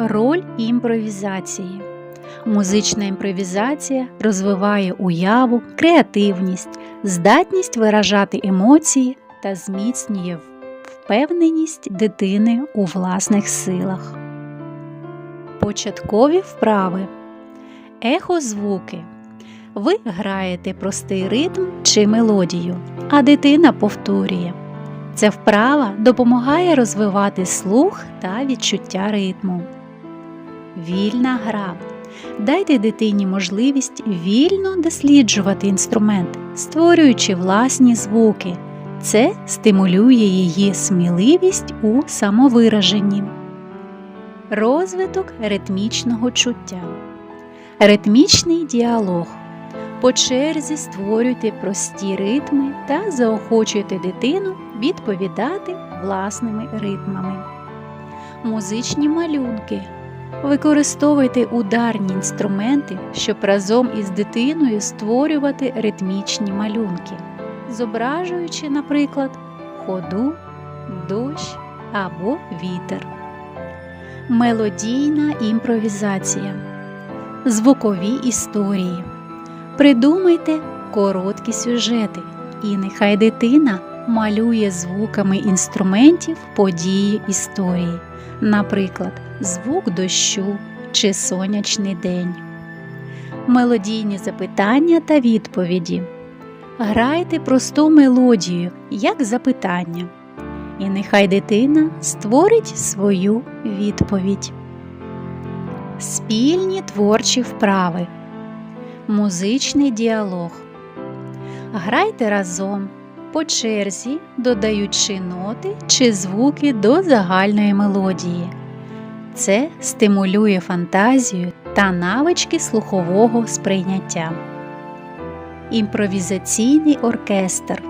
Роль імпровізації. Музична імпровізація розвиває уяву, креативність, здатність виражати емоції та зміцнює впевненість дитини у власних силах. Початкові вправи. Ехозвуки. Ви граєте простий ритм чи мелодію, а дитина повторює. Ця вправа допомагає розвивати слух та відчуття ритму. Вільна гра. Дайте дитині можливість вільно досліджувати інструмент, створюючи власні звуки. Це стимулює її сміливість у самовираженні. Розвиток ритмічного чуття. Ритмічний діалог. По черзі створюйте прості ритми та заохочуйте дитину відповідати власними ритмами. Музичні малюнки. Використовуйте ударні інструменти, щоб разом із дитиною створювати ритмічні малюнки, зображуючи, наприклад, ходу, дощ або вітер. Мелодійна імпровізація. Звукові історії. Придумайте короткі сюжети, і нехай дитина малює звуками інструментів події історії, наприклад, звук дощу чи сонячний день. Мелодійні запитання та відповіді. Грайте просту мелодію як запитання, і нехай дитина створить свою відповідь. Спільні творчі вправи. Музичний діалог. Грайте разом по черзі, додаючи ноти чи звуки до загальної мелодії. Це стимулює фантазію та навички слухового сприйняття. Імпровізаційний оркестр.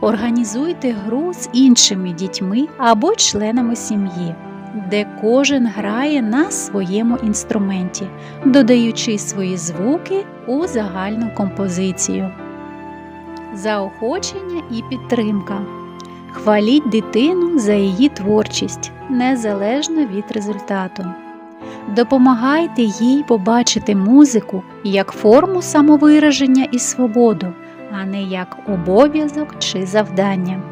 Організуйте гру з іншими дітьми або членами сім'ї, де кожен грає на своєму інструменті, додаючи свої звуки у загальну композицію. Заохочення і підтримка. Хваліть дитину за її творчість незалежно від результату. Допомагайте їй побачити музику як форму самовираження і свободу, а не як обов'язок чи завдання.